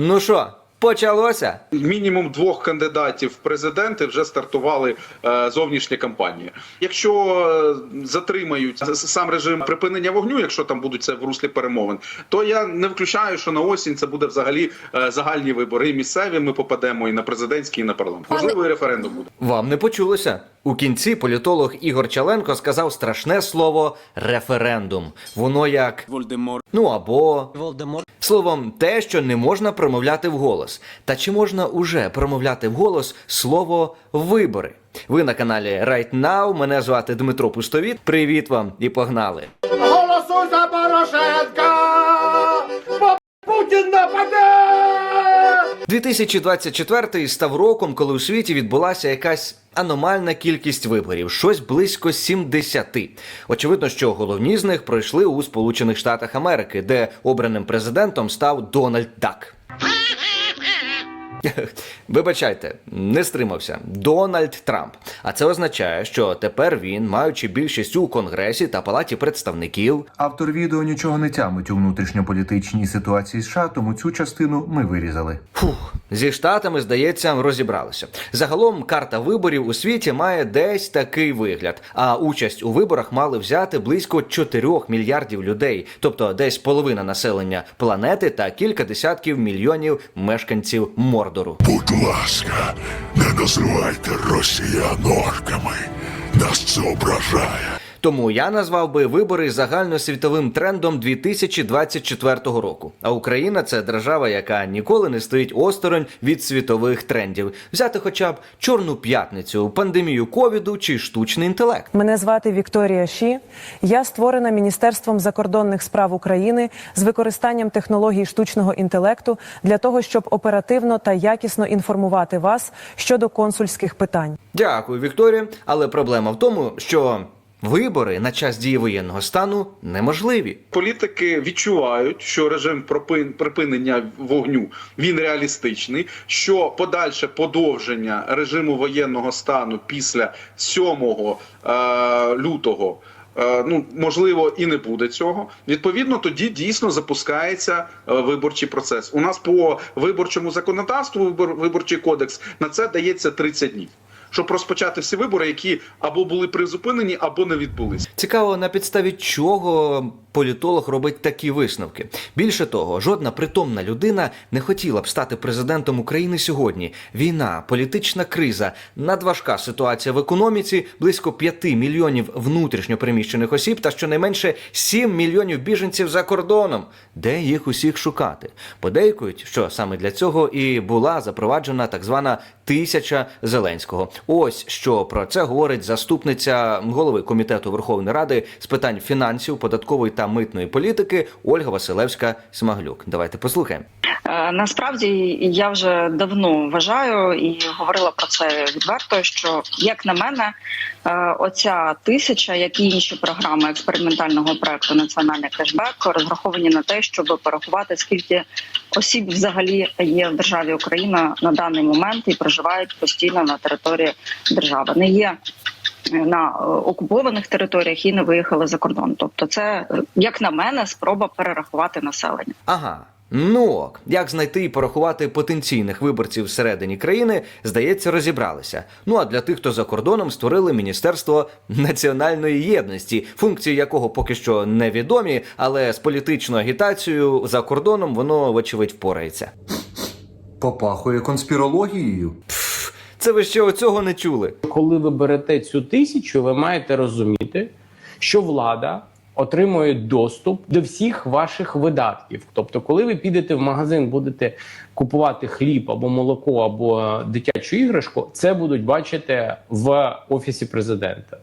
Ну що, почалося? Мінімум двох кандидатів в президенти вже стартували е, зовнішні кампанії. Якщо е, затримають сам режим припинення вогню, якщо там будуть це в руслі перемовин, то я не включаю, що на осінь це буде взагалі е, загальні вибори. І місцеві ми попадемо і на президентський, і на парламент. Можливо, і референдум буде. Вам не почулося. У кінці політолог Ігор Чаленко сказав страшне слово референдум. Воно як Волдемор. ну або Волдемор. словом, те, що не можна промовляти вголос. Та чи можна уже промовляти вголос слово вибори? Ви на каналі Right Now. Мене звати Дмитро Пустовіт. Привіт вам і погнали! Голосуй за Порошенка! Путін нападе! 2024 став роком, коли у світі відбулася якась аномальна кількість виборів, щось близько 70. Очевидно, що головні з них пройшли у Сполучених Штатах Америки, де обраним президентом став Дональд Дак. Вибачайте, не стримався. Дональд Трамп. А це означає, що тепер він, маючи більшість у Конгресі та Палаті представників, Автор відео нічого не тямить у внутрішньополітичній ситуації США, тому цю частину ми вирізали. Фух, зі штатами, здається, розібралися. Загалом карта виборів у світі має десь такий вигляд. А участь у виборах мали взяти близько 4 мільярдів людей, тобто десь половина населення планети та кілька десятків мільйонів мешканців Мордору. Будь ласка, не називайте росіян орками. Нас це ображає. Тому я назвав би вибори загальносвітовим трендом 2024 року. А Україна це держава, яка ніколи не стоїть осторонь від світових трендів. Взяти хоча б чорну п'ятницю, пандемію ковіду чи штучний інтелект. Мене звати Вікторія Ші. Я створена Міністерством закордонних справ України з використанням технологій штучного інтелекту для того, щоб оперативно та якісно інформувати вас щодо консульських питань. Дякую, Вікторія. Але проблема в тому, що вибори на час дії воєнного стану неможливі. Політики відчувають, що режим припинення вогню він реалістичний. Що подальше подовження режиму воєнного стану після 7 е, лютого. е, Ну, можливо, і не буде цього. Відповідно, тоді дійсно запускається е, виборчий процес. У нас по виборчому законодавству, вибор, виборчий кодекс на це дається 30 днів, щоб розпочати всі вибори, які або були призупинені, або не відбулися. Цікаво, на підставі чого політолог робить такі висновки. Більше того, жодна притомна людина не хотіла б стати президентом України сьогодні. Війна, політична криза, надважка ситуація в економіці, близько 5 мільйонів внутрішньо переміщених осіб та щонайменше 7 мільйонів біженців за кордоном. Де їх усіх шукати? Подейкують, що саме для цього і була запроваджена так звана тисяча Зеленського. Ось що про це говорить заступниця голови комітету Верховної Ради з питань фінансів, податкової та митної політики Ольга Василевська Смаглюк. Давайте послухаємо. Е, Насправді я вже давно вважаю і говорила про це відверто. Що як на мене, е, оця тисяча, як і інші програми експериментального проекту Національний кешбек розраховані на те, щоб порахувати скільки осіб взагалі є в державі Україна на даний момент і проживають постійно на території держави. Не є на е, окупованих територіях і не виїхали за кордон. Тобто, це е, як на мене, спроба перерахувати населення. Ага. Ну ок, як знайти і порахувати потенційних виборців всередині країни, здається, розібралися. Ну а для тих, хто за кордоном створили Міністерство національної єдності, функції якого поки що невідомі, але з політичною агітацією за кордоном воно вочевидь впорається. Попахує конспірологією. Це ви ще оцього не чули. коли ви берете цю тисячу, ви маєте розуміти, що влада отримує доступ до всіх ваших видатків. Тобто, коли ви підете в магазин, будете купувати хліб або молоко, або дитячу іграшку, це будуть бачити в офісі президента.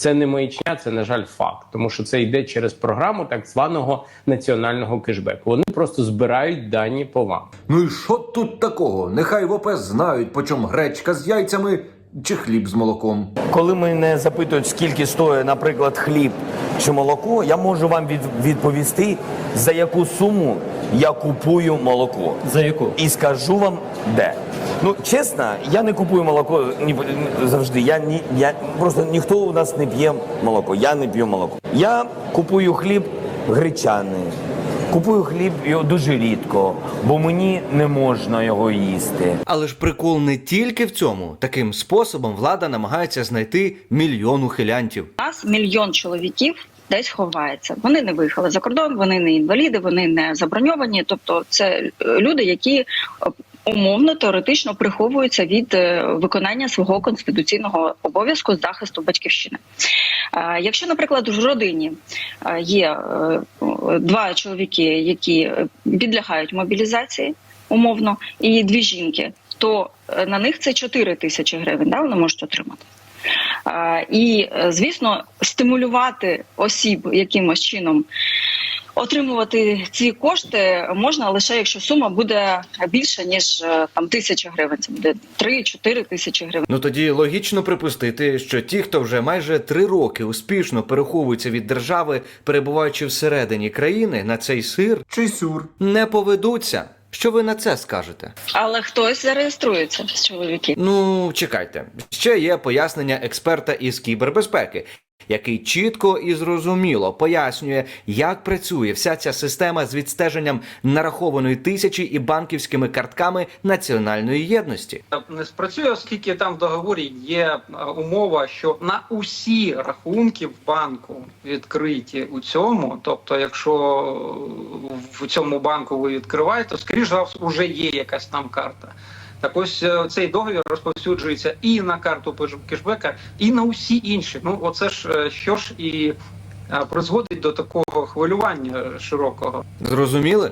Це не маячня, це на жаль факт, тому що це йде через програму так званого національного кешбеку. Вони просто збирають дані по вам. Ну і що тут такого? Нехай в ОП знають, по чому гречка з яйцями чи хліб з молоком. Коли мене запитують, скільки стоїть, наприклад, хліб чи молоко, я можу вам відповісти, за яку суму я купую молоко. За яку? І скажу вам де. Ну, чесно, я не купую молоко ні, завжди. Я, ні, я просто ніхто у нас не п'є молоко. Я не п'ю молоко. Я купую хліб гречаний, Купую хліб його дуже рідко, бо мені не можна його їсти. Але ж прикол не тільки в цьому. Таким способом влада намагається знайти мільйон ухилянтів. У нас мільйон чоловіків десь ховається. Вони не виїхали за кордон, вони не інваліди, вони не заброньовані. Тобто, це люди, які умовно теоретично приховуються від е, виконання свого конституційного обов'язку з захисту батьківщини. Е, Якщо, наприклад, в родині е, є два чоловіки, які підлягають мобілізації, умовно, і дві жінки, то на них це 4 тисячі гривень, да, вони можуть отримати. І, звісно, стимулювати осіб якимось чином отримувати ці кошти можна лише якщо сума буде більша ніж е, там тисяча гривень. Це буде 3-4 тисячі гривень. Ну тоді логічно припустити, що ті, хто вже майже три роки успішно переховуються від держави, перебуваючи всередині країни на цей сир, Чи сюр? не поведуться. Що ви на це скажете? Але хтось зареєструється з чоловіків. Ну, чекайте. Ще є пояснення експерта із кібербезпеки, який чітко і зрозуміло пояснює, як працює вся ця система з відстеженням нарахованої тисячі і банківськими картками національної єдності. не спрацює, оскільки там в договорі є е, умова, що на усі рахунки в банку відкриті у цьому. Тобто, якщо в цьому банку ви відкриваєте, то скоріш за вже є якась там карта. Так ось е, цей договір розповсюджується і на карту кешбека, і на усі інші. Ну оце ж е, що ж і е, призводить до такого хвилювання широкого. Зрозуміли?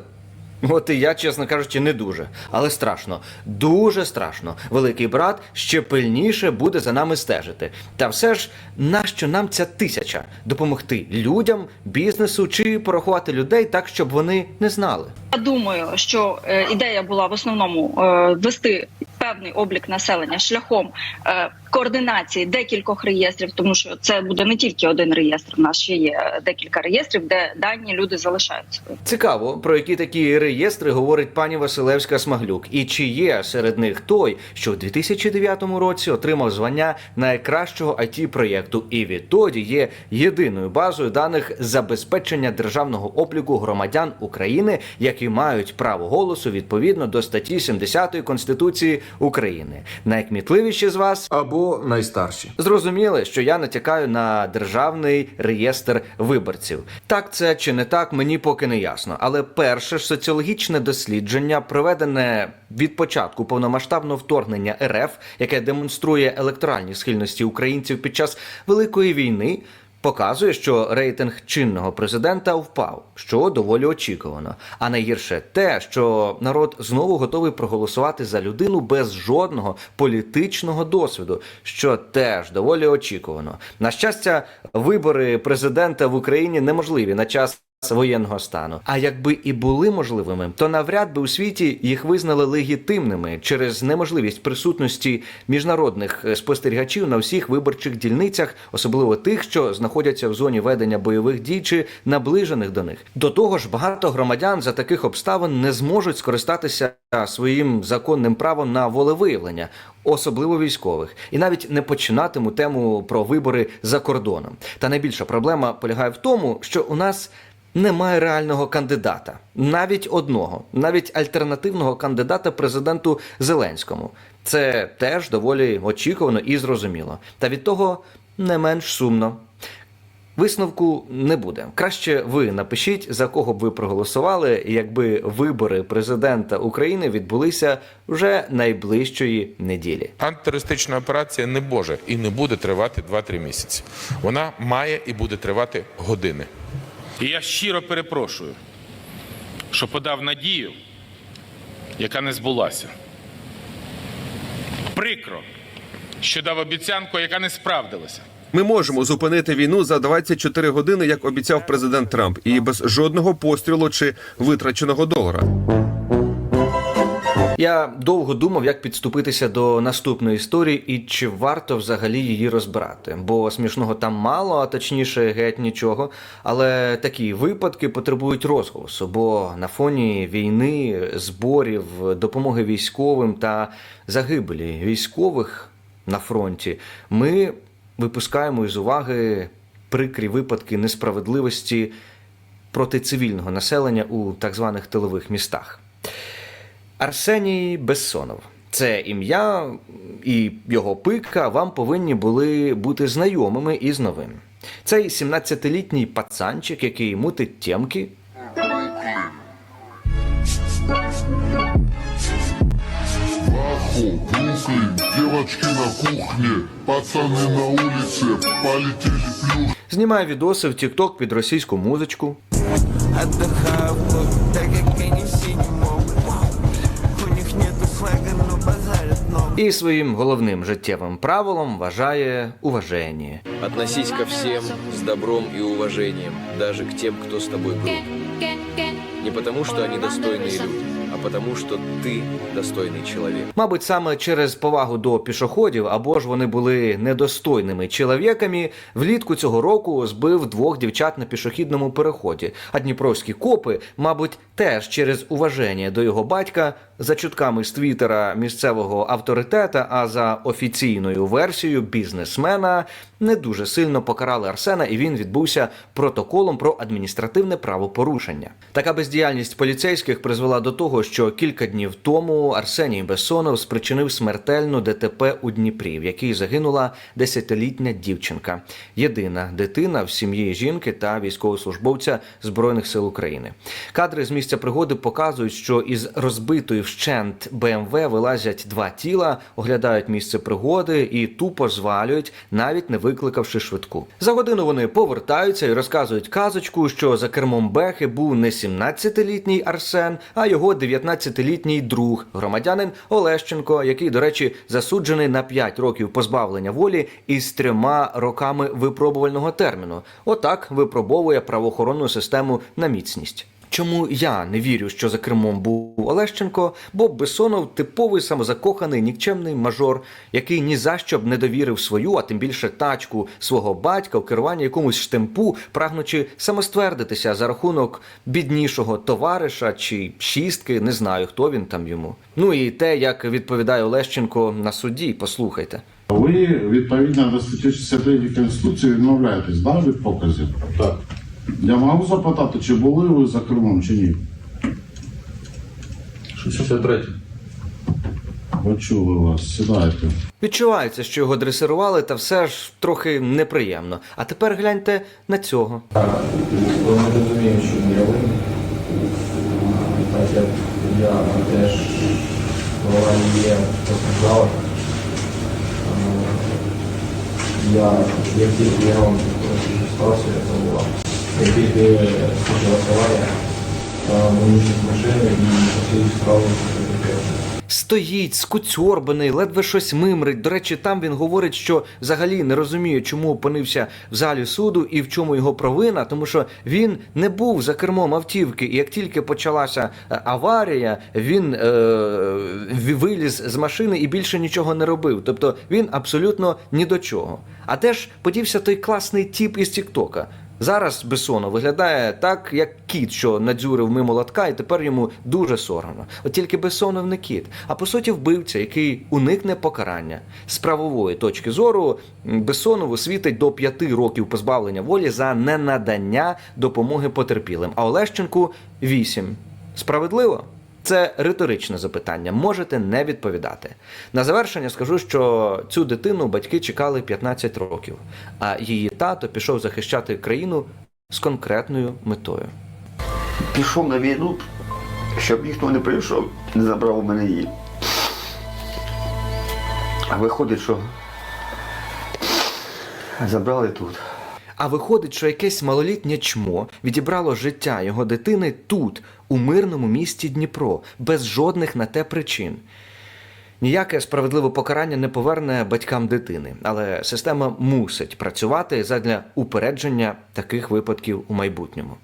От і я, чесно кажучи, не дуже, але страшно, дуже страшно. Великий брат ще пильніше буде за нами стежити. Та все ж, нащо нам ця тисяча? Допомогти людям, бізнесу чи порахувати людей так, щоб вони не знали. Я думаю, що е, ідея була в основному е, вести певний облік населення шляхом е, координації декількох реєстрів, тому що це буде не тільки один реєстр. У нас ще є декілька реєстрів, де дані люди залишаються. Цікаво, про які такі реєстри говорить пані Василевська Смаглюк, і чи є серед них той, що в 2009 році отримав звання найкращого it проєкту, і відтоді є єдиною базою даних забезпечення державного обліку громадян України, які мають право голосу відповідно до статті 70 Конституції України. Найкмітливіші з вас Або найстарші. Зрозуміли, що я натякаю на державний реєстр виборців. Так це чи не так, мені поки не ясно. Але перше ж соціологічне дослідження, проведене від початку повномасштабного вторгнення РФ, яке демонструє електоральні схильності українців під час великої війни. Показує, що рейтинг чинного президента впав, що доволі очікувано. А найгірше те, що народ знову готовий проголосувати за людину без жодного політичного досвіду, що теж доволі очікувано. На щастя, вибори президента в Україні неможливі на час. Воєнного стану. А якби і були можливими, то навряд би у світі їх визнали легітимними через неможливість присутності міжнародних е, спостерігачів на всіх виборчих дільницях, особливо тих, що знаходяться в зоні ведення бойових дій чи наближених до них. До того ж, багато громадян за таких обставин не зможуть скористатися своїм законним правом на волевиявлення, особливо військових, і навіть не починатиму тему про вибори за кордоном. Та найбільша проблема полягає в тому, що у нас. Немає реального кандидата, навіть одного, навіть альтернативного кандидата президенту Зеленському. Це теж доволі очікувано і зрозуміло. Та від того не менш сумно. Висновку не буде. Краще ви напишіть, за кого б ви проголосували, якби вибори президента України відбулися вже найближчої неділі. Антитерористична операція не може і не буде тривати 2-3 місяці. Вона має і буде тривати години. І я щиро перепрошую, що подав надію, яка не збулася. Прикро, що дав обіцянку, яка не справдилася. Ми можемо зупинити війну за 24 години, як обіцяв президент Трамп, і без жодного пострілу чи витраченого долара. Я довго думав, як підступитися до наступної історії і чи варто взагалі її розбирати. Бо смішного там мало, а точніше геть нічого. Але такі випадки потребують розголосу, бо на фоні війни, зборів, допомоги військовим та загибелі військових на фронті ми випускаємо із уваги прикрі випадки несправедливості проти цивільного населення у так званих тилових містах. Арсеній Бессонов. Це ім'я і його пика вам повинні були бути знайомими із новим. Цей 17-літній пацанчик, який мутить тємки, девочки на кухне, пацаны на улице, полетели плюш. знімає відоси в TikTok під російську музичку. І своїм головним життєвим правилом вважає уваження. Относись ко всем с добром и уважением, даже к тем, кто с тобой груб. Не потому, что они достойные люди, а потому, что ты достойный человек. Мабуть, саме через повагу до пішоходів, або ж вони були недостойними чоловіками, влітку цього року збив двох дівчат на пішохідному переході. А дніпровські копи, мабуть, теж через уваження до його батька, за чутками з твіттера місцевого авторитета, а за офіційною версією бізнесмена, не дуже сильно покарали Арсена, і він відбувся протоколом про адміністративне правопорушення. Така бездіяльність поліцейських призвела до того, що кілька днів тому Арсеній Бессонов спричинив смертельну ДТП у Дніпрі, в якій загинула десятилітня дівчинка, єдина дитина в сім'ї жінки та військовослужбовця збройних сил України. Кадри з місця пригоди показують, що із розбитої вщент БМВ вилазять два тіла, оглядають місце пригоди і тупо звалюють, навіть не викликавши швидку. За годину вони повертаються і розказують казочку, що за кермом Бехи був не 17-літній Арсен, а його 19-літній друг, громадянин Олещенко, який, до речі, засуджений на 5 років позбавлення волі із трьома роками випробувального терміну. Отак випробовує правоохоронну систему на міцність. Чому я не вірю, що за кермом був Олещенко, бо Бесонов типовий самозакоханий нікчемний мажор, який ні за що б не довірив свою, а тим більше тачку свого батька в керуванні якомусь штемпу, прагнучи самоствердитися за рахунок біднішого товариша чи шістки, не знаю, хто він там йому. Ну і те, як відповідає Олещенко на суді, послухайте. Ви відповідно до статті 69 Конституції відмовляєтесь да, від показів? Так. Я можу запитати, чи були ви за кермом, чи ні? 63. Ви чули вас, сідайте. Відчувається, що його дресирували, та все ж трохи неприємно. А тепер гляньте на цього. Ми розуміємо, що не винні. Так як я теж голова є постраждала. Я, як тільки я вам ситуацію, я була. Аварія, ми вийшли з машини і почали справу. Стоїть, скуцьорбаний, ледве щось мимрить. До речі, там він говорить, що взагалі не розуміє, чому опинився в залі суду і в чому його провина, тому що він не був за кермом автівки. І як тільки почалася е, аварія, він е, виліз з машини і більше нічого не робив. Тобто він абсолютно ні до чого. А де ж подівся той класний тіп із Тіктока? Зараз Бесонов виглядає так, як кіт, що надзюрив мимо лотка, і тепер йому дуже соромно. От тільки Бесонов не кіт, а по суті вбивця, який уникне покарання. З правової точки зору Бесонову світить до п'яти років позбавлення волі за ненадання допомоги потерпілим, а Олещенку вісім. Справедливо? Це риторичне запитання, можете не відповідати. На завершення скажу, що цю дитину батьки чекали 15 років, а її тато пішов захищати країну з конкретною метою. Пішов на війну, щоб ніхто не прийшов, не забрав у мене її. А виходить, що забрали тут. А виходить, що якесь малолітнє чмо відібрало життя його дитини тут, у мирному місті Дніпро, без жодних на те причин. Ніяке справедливе покарання не поверне батькам дитини, але система мусить працювати задля упередження таких випадків у майбутньому.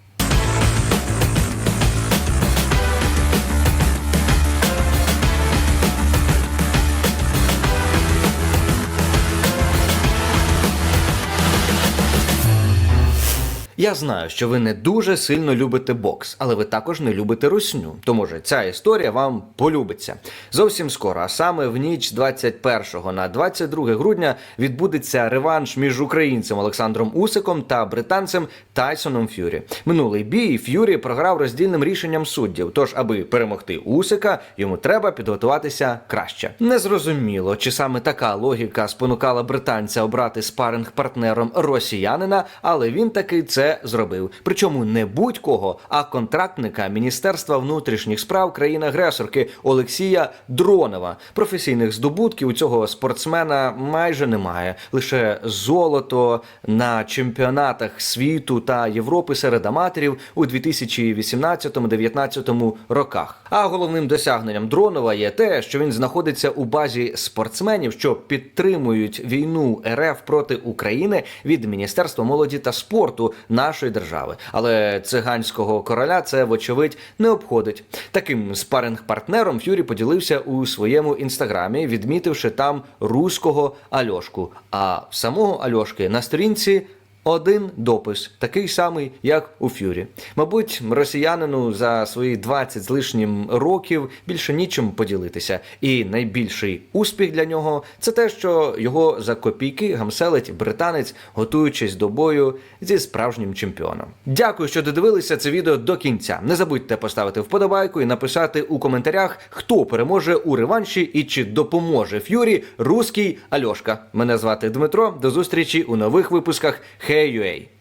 Я знаю, що ви не дуже сильно любите бокс, але ви також не любите русню. Тому ж ця історія вам полюбиться. Зовсім скоро, а саме в ніч 21 на 22 грудня відбудеться реванш між українцем Олександром Усиком та британцем Тайсоном Ф'юрі. Минулий бій Ф'юрі програв роздільним рішенням суддів. Тож, аби перемогти Усика, йому треба підготуватися краще. Незрозуміло, чи саме така логіка спонукала британця обрати спаринг партнером росіянина, але він таки це зробив. Причому не будь-кого, а контрактника Міністерства внутрішніх справ країни-агресорки Олексія Дронова. Професійних здобутків у цього спортсмена майже немає. Лише золото на чемпіонатах світу та Європи серед аматорів у 2018-19 роках. А головним досягненням Дронова є те, що він знаходиться у базі спортсменів, що підтримують війну РФ проти України від Міністерства молоді та спорту нашої держави. Але циганського короля це вочевидь не обходить. Таким спаринг-партнером Фюрі поділився у своєму інстаграмі, відмітивши там руського Альошку. А самого Альошки на сторінці. Один допис, такий самий, як у Фюрі. Мабуть, росіянину за свої 20 з лишнім років більше нічим поділитися. І найбільший успіх для нього це те, що його за копійки гамселить британець, готуючись до бою зі справжнім чемпіоном. Дякую, що додивилися це відео до кінця. Не забудьте поставити вподобайку і написати у коментарях, хто переможе у реванші і чи допоможе Ф'юрі руський Альошка. Мене звати Дмитро. До зустрічі у нових випусках Highway